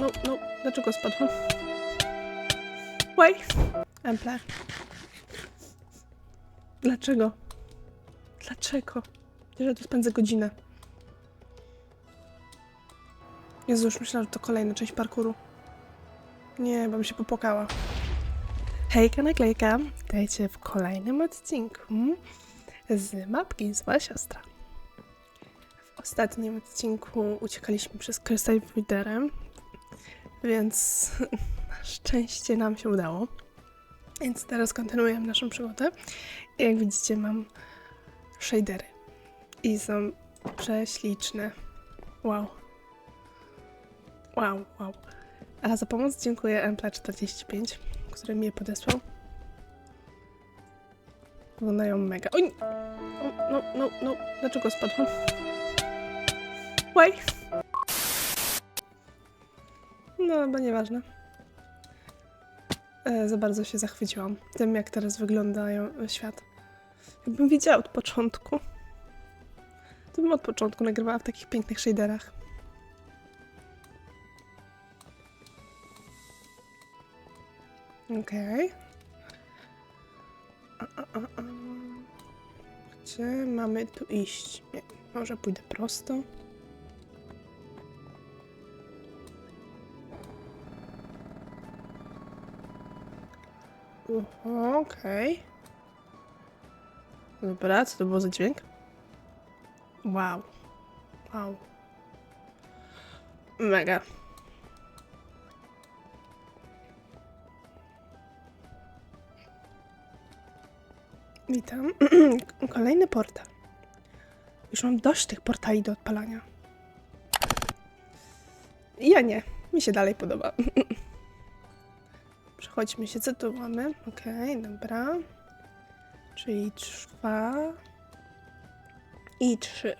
no, no, dlaczego spadłam? Why? Emple. Dlaczego? Dlaczego? Że tu spędzę godzinę. Jezu, już myślałam, że to kolejna część parkouru. Nie, bo mi się popłakała. Hejka naklejka, witajcie w kolejnym odcinku z mapki Zła Siostra. W ostatnim odcinku uciekaliśmy przez Crystal Readerem, więc na szczęście nam się udało. Więc teraz kontynuujemy naszą przygodę. I jak widzicie mam shadery. I są prześliczne. Wow. Wow, wow. A za pomoc dziękuję Empla45, który mi je podesłał. Wyglądają mega. Oj! No, no, no, no. Dlaczego spadłam? Why? No, chyba nieważne. E, za bardzo się zachwyciłam tym, jak teraz wyglądają e, świat. Jakbym wiedziała od początku, to bym od początku nagrywała w takich pięknych shaderach. Okej. A. Gdzie mamy tu iść? Nie, może pójdę prosto. Okej. Dobra, co to było za dźwięk? Wow. Wow. Mega. Witam. Kolejny portal. Już mam dość tych portali do odpalania. Ja nie. Mi się dalej podoba. Przechodźmy się, co tu mamy. Okej, dobra. Czyli trwa. I trzy.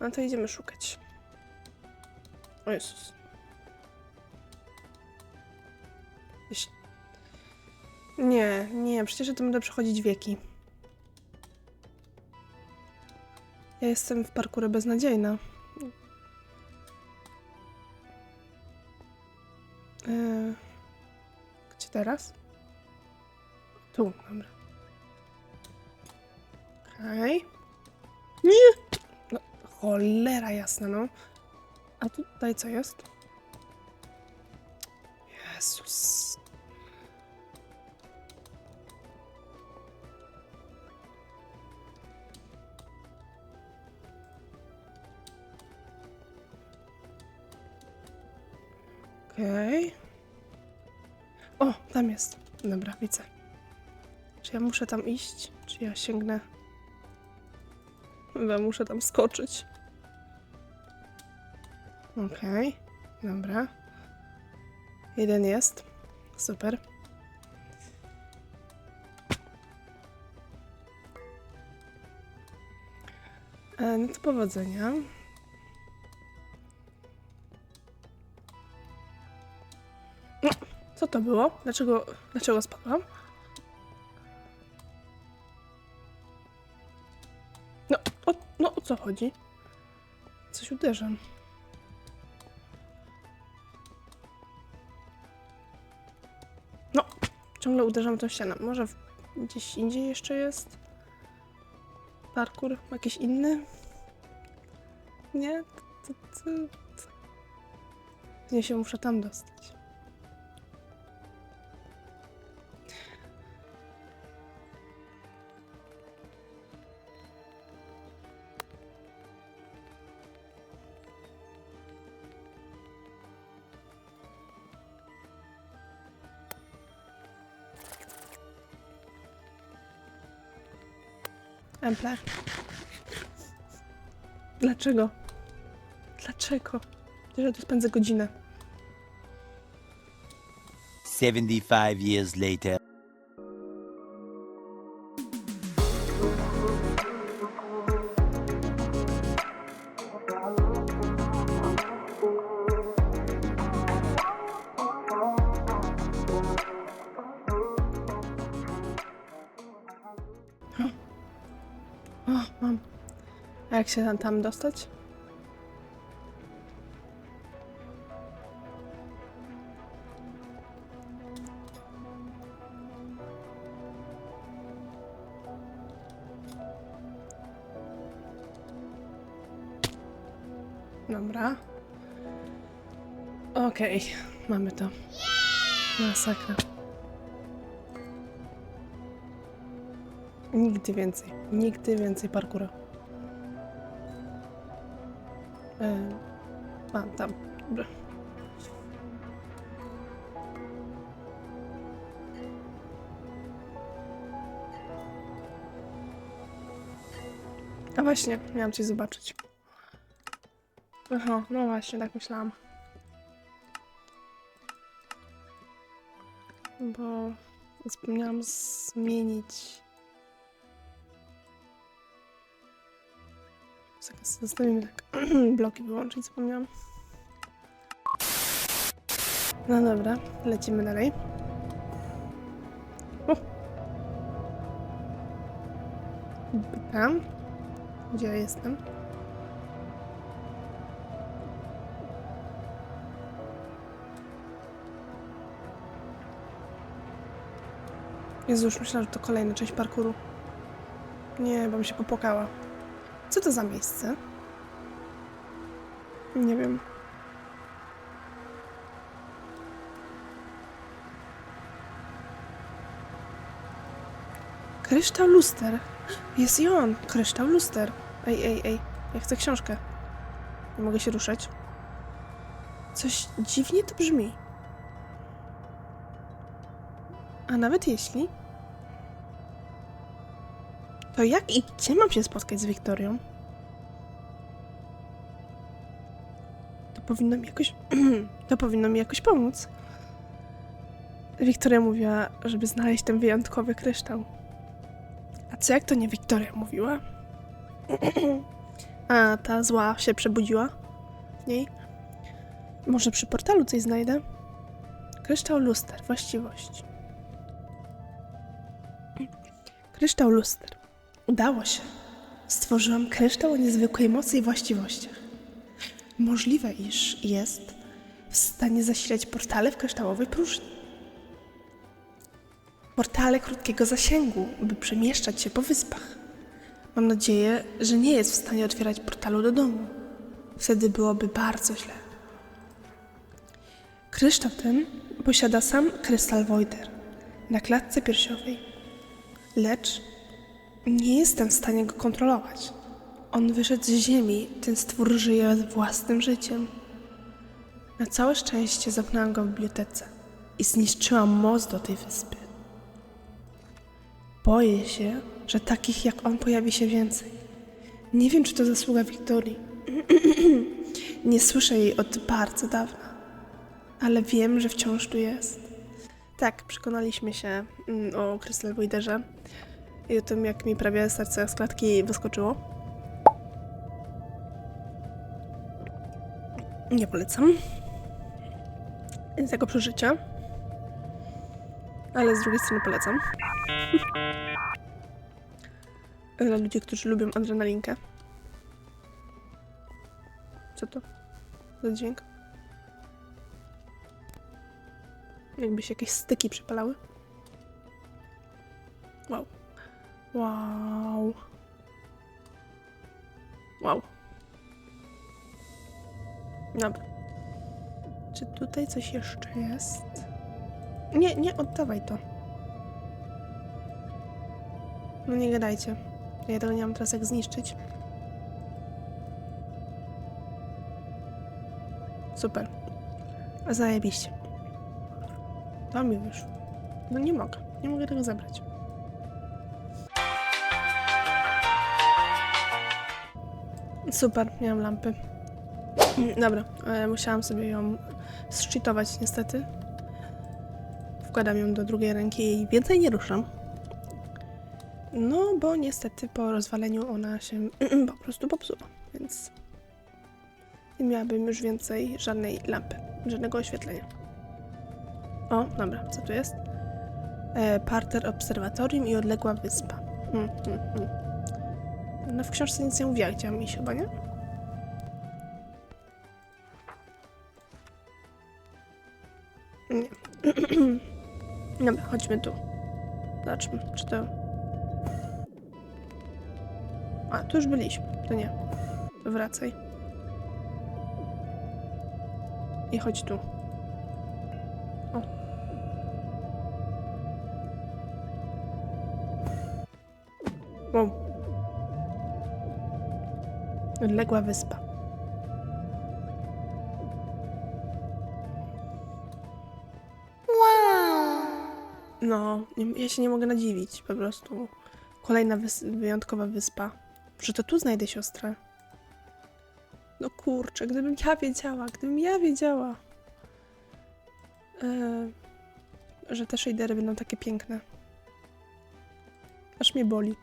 No to idziemy szukać. O Jezus. Nie, nie, przecież ja to będę przechodzić wieki. Ja jestem w parkurze beznadziejna. Teraz? Tu, dobra. Okej. Nie! No, cholera jasna, no. A tutaj co jest? Jezus. Okej. O, tam jest. Dobra, widzę. Czy ja muszę tam iść? Czy ja sięgnę? Chyba muszę tam skoczyć. Okej, dobra. Jeden jest. Super. E, no to powodzenia. Co to było? Dlaczego, dlaczego spadłam? No, o, no o co chodzi? Coś uderzam. No, ciągle uderzam tą ścianę. Może gdzieś indziej jeszcze jest? Parkour? Jakiś inny? Nie? To, to, to... Nie się muszę tam dostać. Emple. Dlaczego? Dlaczego? Że tu spędzę godzinę. 75 years later. się tam dostać? Dobra. Okej, okay, mamy to. Masakra. Nigdy więcej, nigdy więcej parkura a, tam. Dobra. A właśnie, miałam coś zobaczyć. Aha, no właśnie, tak myślałam. Bo zapomniałam zmienić. Zostawimy tak. Bloki wyłączyć, zapomniałam. No dobra, lecimy dalej. O. Tam. Gdzie ja jestem? Jezu, już myślałam, że to kolejna część parkouru. Nie, bo mi się popłakała. Co to za miejsce? Nie wiem. Kryształ luster. Jest i on. Kryształ luster. Ej, ej, ej. Ja chcę książkę. Nie mogę się ruszać. Coś dziwnie to brzmi. A nawet jeśli. To jak i gdzie mam się spotkać z Wiktorią? To powinno mi jakoś. to powinno mi jakoś pomóc. Wiktoria mówiła, żeby znaleźć ten wyjątkowy kryształ. A co jak to nie Wiktoria mówiła? A ta zła się przebudziła w niej? Może przy portalu coś znajdę? Kryształ luster, właściwość. Kryształ luster. Udało się. Stworzyłam kryształ o niezwykłej mocy i właściwościach. Możliwe, iż jest w stanie zasilać portale w kryształowej próżni. Portale krótkiego zasięgu, by przemieszczać się po wyspach. Mam nadzieję, że nie jest w stanie otwierać portalu do domu. Wtedy byłoby bardzo źle. Kryształ ten posiada sam krystal Voider na klatce piersiowej. Lecz nie jestem w stanie go kontrolować. On wyszedł z ziemi, ten stwór żyje własnym życiem. Na całe szczęście zamknęłam go w bibliotece i zniszczyłam most do tej wyspy. Boję się, że takich jak on pojawi się więcej. Nie wiem, czy to zasługa Wiktorii. Nie słyszę jej od bardzo dawna, ale wiem, że wciąż tu jest. Tak, przekonaliśmy się mm, o Crystal Voiderze i o tym, jak mi prawie serce z klatki wyskoczyło. Nie polecam tego przeżycia, ale z drugiej strony polecam. Dla ludzi, którzy lubią adrenalinkę. Co to za dźwięk? Jakby się jakieś styki przypalały. Wow. Wow. Dobra. Czy tutaj coś jeszcze jest? Nie, nie oddawaj to. No nie gadajcie. Ja tego nie mam teraz jak zniszczyć. Super. Zajebiście. To mi wyszło. No nie mogę. Nie mogę tego zabrać. Super, miałam lampy. Dobra, e, musiałam sobie ją zszczytować niestety. Wkładam ją do drugiej ręki i więcej nie ruszam. No, bo niestety po rozwaleniu ona się po prostu popsuła, więc nie miałabym już więcej żadnej lampy, żadnego oświetlenia. O, dobra, co tu jest? E, parter obserwatorium i odległa wyspa. Hmm, hmm, hmm. No w książce nic nie mówiła, mam iść chyba, nie? Nie. Dobra, chodźmy tu. Zobaczmy, czy to... A, tu już byliśmy. To nie. To wracaj. I chodź tu. Odległa wyspa. No, nie, ja się nie mogę nadziwić, po prostu. Kolejna wys- wyjątkowa wyspa. Że to tu znajdę siostrę. No kurczę, gdybym ja wiedziała, gdybym ja wiedziała, e, że te shadery będą takie piękne. Aż mnie boli.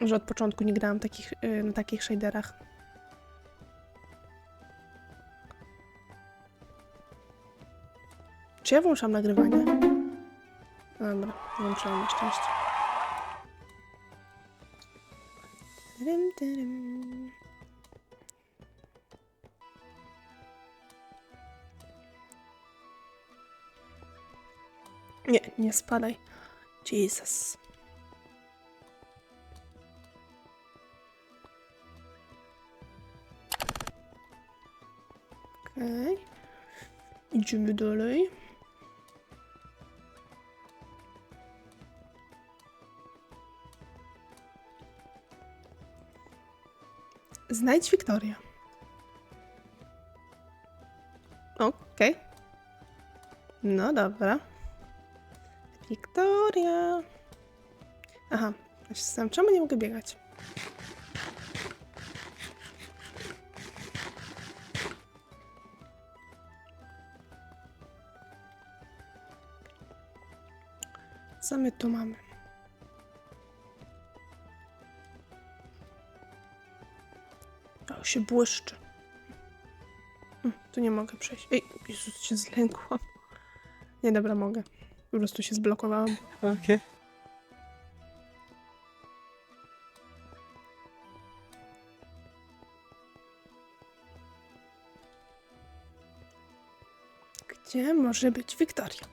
Że od początku nie grałam takich, e, na takich shaderach. Czy ja włączam nagrywanie? Dobra, włączyłam na szczęście. Tyrym, tyrym. Nie, nie spadaj. Jesus. Okej. Idziemy dalej. Znajdź Wiktorię. Okej. No dobra. Wiktoria. Aha, czemu nie mogę biegać? Co my tu mamy? O, się błyszczy. Mm, Tu nie mogę przejść. Ej, Jezus, się zlękłam. Nie, dobra, mogę. Po prostu się zblokowałam. Okay. Gdzie może być Wiktoria?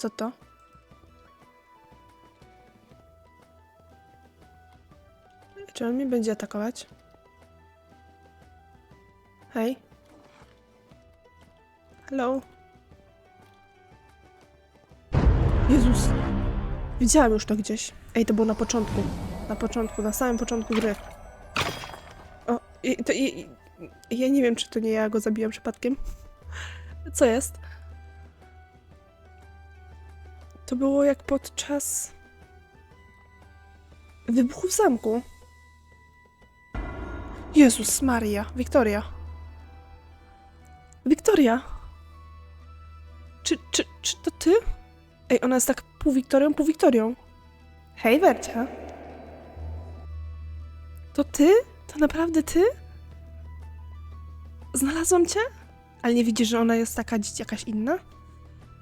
Co to? Czy on mnie będzie atakować? Hej? Hello? Jezus! Widziałam już to gdzieś. Ej, to było na początku. Na początku, na samym początku gry. O, i, to i, i, ja nie wiem, czy to nie ja go zabiłam przypadkiem. Co jest? To było jak podczas wybuchu w zamku. Jezus Maria, Wiktoria. Wiktoria! Czy, czy, czy to ty? Ej, ona jest tak pół Wiktorią, pół Wiktorią. Hej, Wercia. To ty? To naprawdę ty? Znalazłam cię? Ale nie widzisz, że ona jest taka jakaś inna?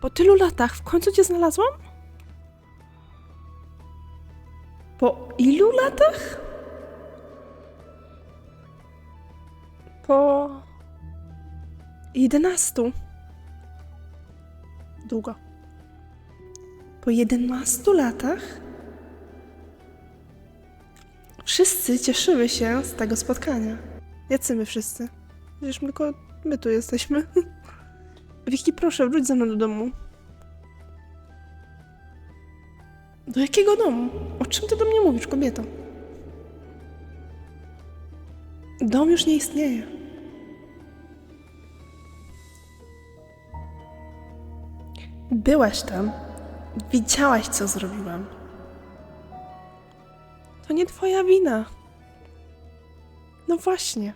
Po tylu latach w końcu cię znalazłam? Po ilu latach? Po... jedenastu. Długo. Po 11 latach wszyscy cieszymy się z tego spotkania. Jacy my wszyscy? Przecież tylko my tu jesteśmy. Wiki, proszę, wróć ze mną do domu. Do jakiego domu? O czym ty do mnie mówisz, kobieto? Dom już nie istnieje. Byłaś tam. Widziałaś, co zrobiłam. To nie twoja wina. No właśnie.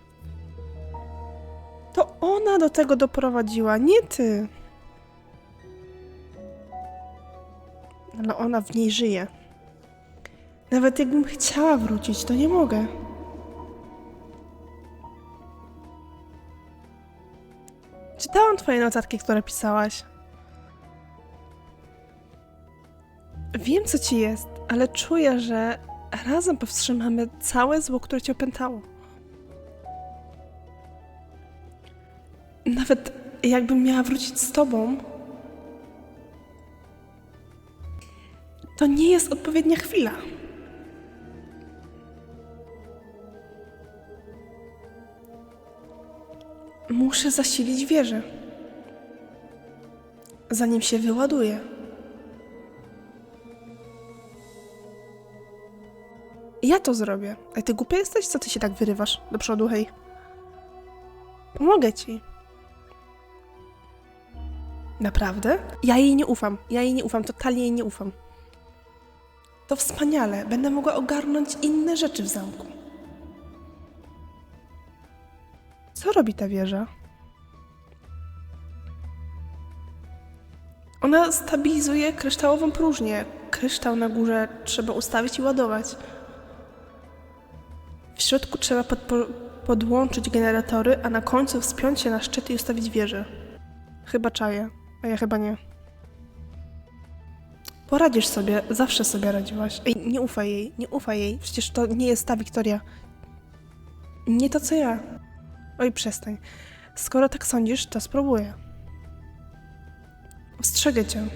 Ona do tego doprowadziła, nie ty. Ale ona w niej żyje. Nawet jakbym chciała wrócić, to nie mogę. Czytałam twoje notatki, które pisałaś. Wiem, co ci jest, ale czuję, że razem powstrzymamy całe zło, które cię opętało. Nawet jakbym miała wrócić z tobą, to nie jest odpowiednia chwila. Muszę zasilić wieżę, zanim się wyładuje. Ja to zrobię. A ty głupia jesteś? Co ty się tak wyrywasz do przodu, hej? Pomogę ci. Naprawdę? Ja jej nie ufam. Ja jej nie ufam. Totalnie jej nie ufam. To wspaniale. Będę mogła ogarnąć inne rzeczy w zamku. Co robi ta wieża? Ona stabilizuje kryształową próżnię. Kryształ na górze trzeba ustawić i ładować. W środku trzeba podpo- podłączyć generatory, a na końcu wspiąć się na szczyt i ustawić wieżę. Chyba czaję, a ja chyba nie. Poradzisz sobie, zawsze sobie radziłaś. Ej, nie ufaj jej, nie ufaj jej. Przecież to nie jest ta Wiktoria. Nie to co ja. Oj, przestań. Skoro tak sądzisz, to spróbuję. Ostrzegę cię.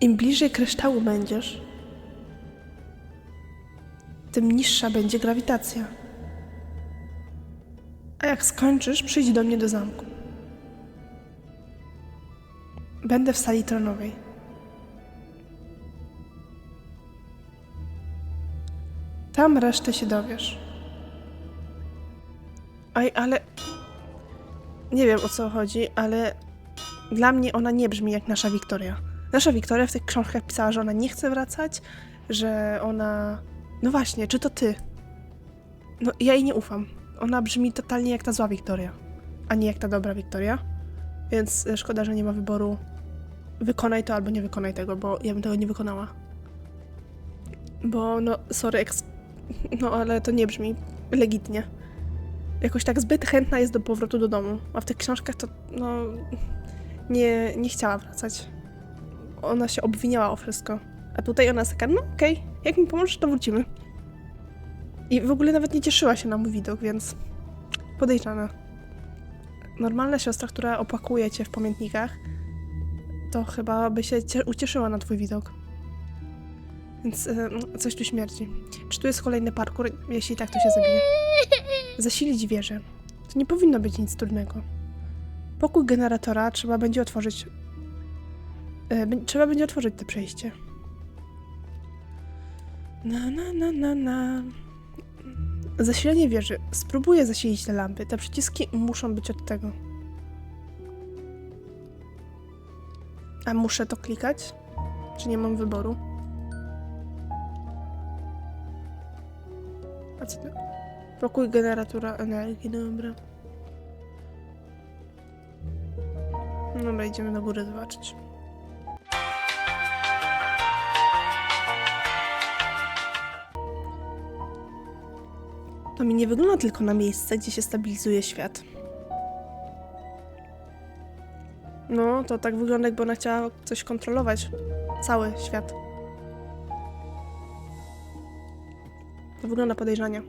Im bliżej kryształu będziesz, tym niższa będzie grawitacja. A jak skończysz, przyjdź do mnie do zamku. Będę w sali tronowej. Tam resztę się dowiesz. Aj, ale. Nie wiem o co chodzi, ale dla mnie ona nie brzmi jak nasza Wiktoria. Nasza Wiktoria w tych książkach pisała, że ona nie chce wracać, że ona. No właśnie, czy to ty? No, ja jej nie ufam. Ona brzmi totalnie jak ta zła Wiktoria, a nie jak ta dobra Wiktoria. Więc e, szkoda, że nie ma wyboru. Wykonaj to albo nie wykonaj tego, bo ja bym tego nie wykonała. Bo, no, sorry, no ale to nie brzmi legitnie. Jakoś tak zbyt chętna jest do powrotu do domu, a w tych książkach to, no, nie, nie chciała wracać. Ona się obwiniała o wszystko. A tutaj ona jest taka, no okej, jak mi pomożesz, to wrócimy. I w ogóle nawet nie cieszyła się na mój widok, więc podejrzana. Normalna siostra, która opłakuje cię w pamiętnikach, to chyba by się cie- ucieszyła na twój widok. Więc e, coś tu śmierdzi. Czy tu jest kolejny parkour? Jeśli tak, to się zabije. Zasilić wieżę. To nie powinno być nic trudnego. Pokój generatora trzeba będzie otworzyć. Bę- trzeba będzie otworzyć to przejście. Na, na, na, na, na. Zasilenie wieży. Spróbuję zasilić te lampy. Te przyciski muszą być od tego. A muszę to klikać? Czy nie mam wyboru? A co to? Pokój generatora energii, dobra. Dobra, idziemy na górę zobaczyć. To mi nie wygląda tylko na miejsce, gdzie się stabilizuje świat. No, to tak wygląda, jakby ona chciała coś kontrolować. Cały świat. To wygląda podejrzanie.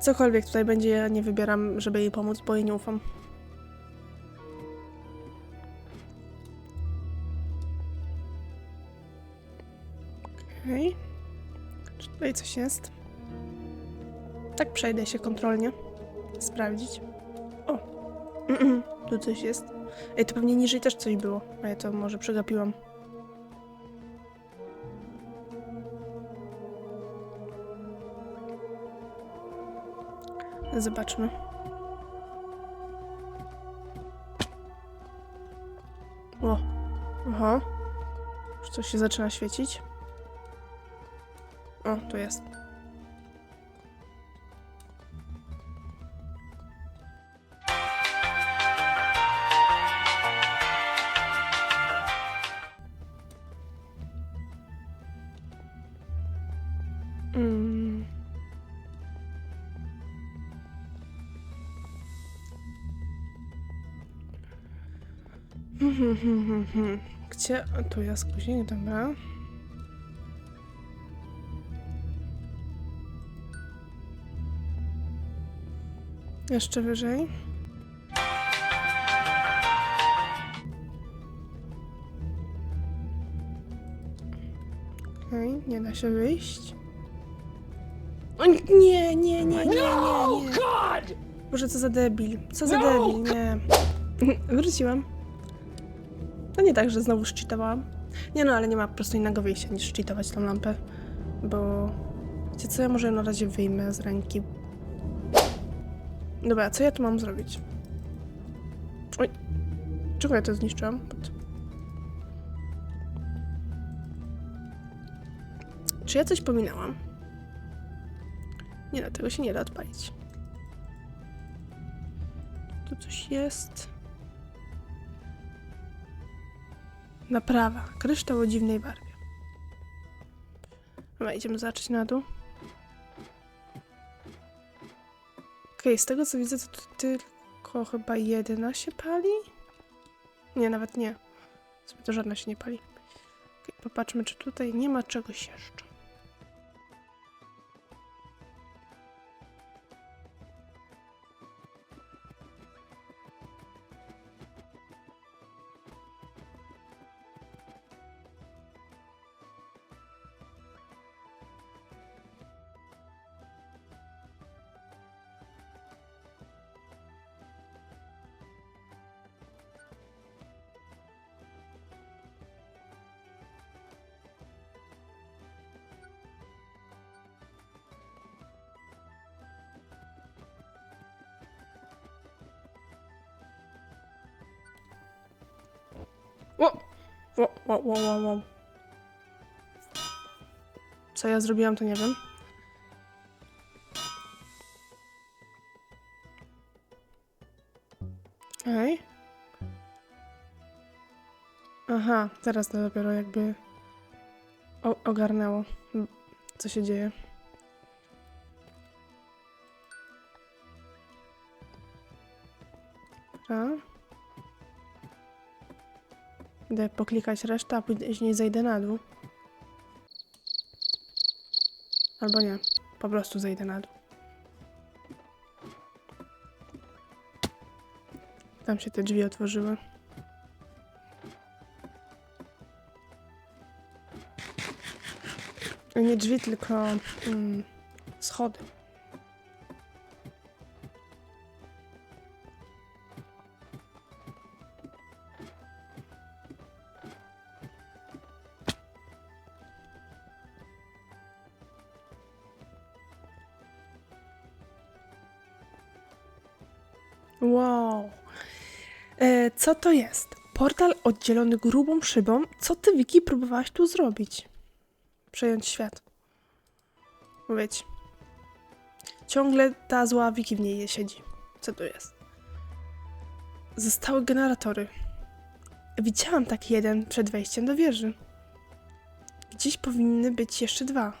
Cokolwiek tutaj będzie, ja nie wybieram, żeby jej pomóc, bo jej nie ufam. Okej. Czy tutaj coś jest? Tak przejdę się kontrolnie. Sprawdzić. O! Tu coś jest. Ej, to pewnie niżej też coś było. A ja to może przegapiłam. Zobaczmy. O! Aha. Już coś się zaczyna świecić. O, tu jest. Hmm, hmm, hmm, hmm, hmm. Gdzie? A, Tu guzik, dobra. Jeszcze wyżej. Okej, nie da się wyjść. O, nie, nie, nie, nie, nie, nie. Boże, co za debil. Co za debil, nie. Wróciłam. To nie tak, że znowu szczytowałam. Nie no, ale nie ma po prostu innego wyjścia niż szczytować tą lampę. Bo... Wiecie co, ja może na razie wyjmę z ręki. Dobra, co ja tu mam zrobić? Oj. Czego ja to zniszczyłam? Czy ja coś pominęłam? Nie no, tego się nie da odpalić. Tu coś jest. Naprawa. Kryształ o dziwnej barwie. Dobra, idziemy zobaczyć na dół. Okej, z tego co widzę, to tu tylko chyba jedyna się pali? Nie, nawet nie. Sobie to żadna się nie pali. Okej, popatrzmy, czy tutaj nie ma czegoś jeszcze. O. Co ja zrobiłam, to nie wiem. Ej. Aha, teraz to dopiero jakby ogarnęło, co się dzieje. Idę poklikać resztę, a później zejdę na dół. Albo nie, po prostu zejdę na dół. Tam się te drzwi otworzyły. Nie drzwi, tylko mm, schody. Co to jest? Portal oddzielony grubą szybą. Co ty, Wiki, próbowałaś tu zrobić? Przejąć świat. Mówić. Ciągle ta zła Wiki w niej siedzi. Co tu jest? Zostały generatory. Widziałam taki jeden przed wejściem do wieży. Gdzieś powinny być jeszcze dwa.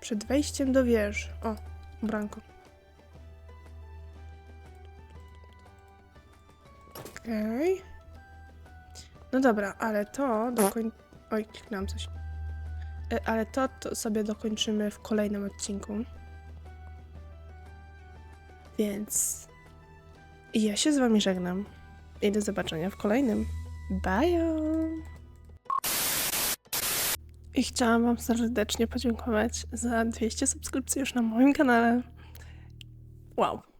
Przed wejściem do wieży. O, branko. Okej. No dobra, ale to dokoń... Oj, kliknęłam coś. E, Ale to, to sobie dokończymy w kolejnym odcinku. Więc... Ja się z wami żegnam. I do zobaczenia w kolejnym. Bye! I chciałam wam serdecznie podziękować za 200 subskrypcji już na moim kanale. Wow.